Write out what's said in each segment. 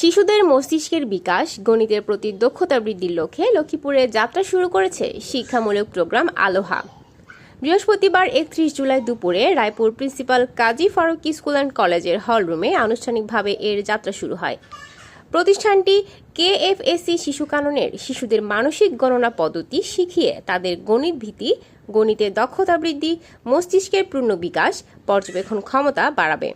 শিশুদের মস্তিষ্কের বিকাশ, গণিতের প্রতি দক্ষতা বৃদ্ধির লক্ষ্যে লক্ষ্মীপুরে যাত্রা শুরু করেছে শিক্ষামূলক প্রোগ্রাম আলোহা। বৃহস্পতিবার একত্রিশ জুলাই দুপুরে Raipur principal Kazi Faruki school and কলেজের হলরুমে আনুষ্ঠানিকভাবে এর যাত্রা শুরু হয়। প্রতিষ্ঠানটি কেএফএসসি শিশু কাননের শিশুদের মানসিক গণনা পদ্ধতি শিখিয়ে তাদের গণিত ভীতি, গণিতে দক্ষতা বৃদ্ধি, মস্তিষ্কের পূর্ণ বিকাশ, পর্যবেক্ষণ ক্ষমতা বাড়াবে।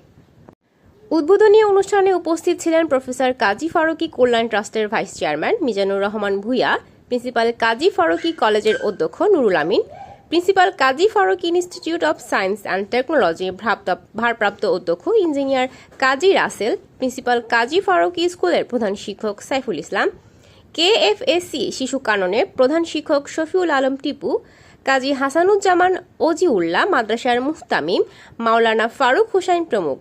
উদ্বোধনী অনুষ্ঠানে উপস্থিত ছিলেন প্রফেসর কাজী ফারুকি কল্যাণ ট্রাস্টের vice chairman Mizanur Rahman Bhuiyan, principal Kazi Faruki কলেজের অধ্যক্ষ Nurul Amin, principal Kazi Faruki institute of science and technology ভারপ্রাপ্ত- অধ্যক্ষ ইঞ্জিনিয়ার কাজী রাসেল, প্রিন্সিপাল কাজী ফারুকি স্কুলের প্রধান শিক্ষক সাইফুল ইসলাম, কেএফএসসি শিশু কাননের প্রধান শিক্ষক শফিউল আলম টিপু, কাজী হাসানুজ্জামান ওজিউল্লাহ মাদ্রাসার মুহতামিম মাওলানা ফারুক হোসাইন প্রমুখ।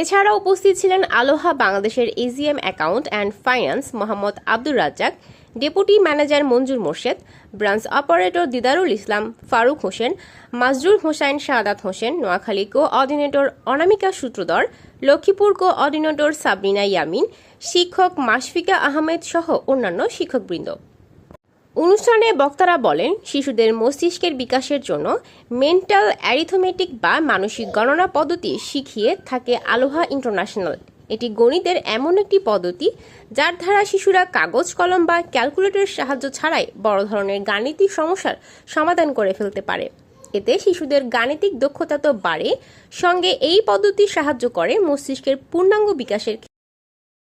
এছাড়া উপস্থিত ছিলেন আলোহা বাংলাদেশের AGM account and finance Mohammad Abdur Razzak, deputy manager Manjur Morshed, branch operator Didarul Islam, Faruk Hossain, Majrul Hossain Shahadat Hossain, Noakhali coordinator Anamika Sutradhar, Lakshmipur coordinator Sabrina Yamin, শিক্ষক মাশফিকা আহমেদ সহ অন্যান্য শিক্ষকবৃন্দ। অনুষ্ঠানে বক্তারা বলেন, শিশুদের মস্তিষ্কের বিকাশের জন্য মেন্টাল অ্যারিথমেটিক বা মানসিক গণনা পদ্ধতি শিখিয়ে থাকে আলোহা ইন্টারন্যাশনাল। এটি গণিতের এমন একটি পদ্ধতি যার দ্বারা শিশুরা কাগজ, কলম বা ক্যালকুলেটরের সাহায্য ছাড়াই বড় ধরনের গাণিতিক সমস্যার সমাধান করে ফেলতে পারে। এতে শিশুদের গাণিতিক দক্ষতা তো বাড়ে। সঙ্গে এই পদ্ধতি সাহায্য করে মস্তিষ্কের পূর্ণাঙ্গ বিকাশের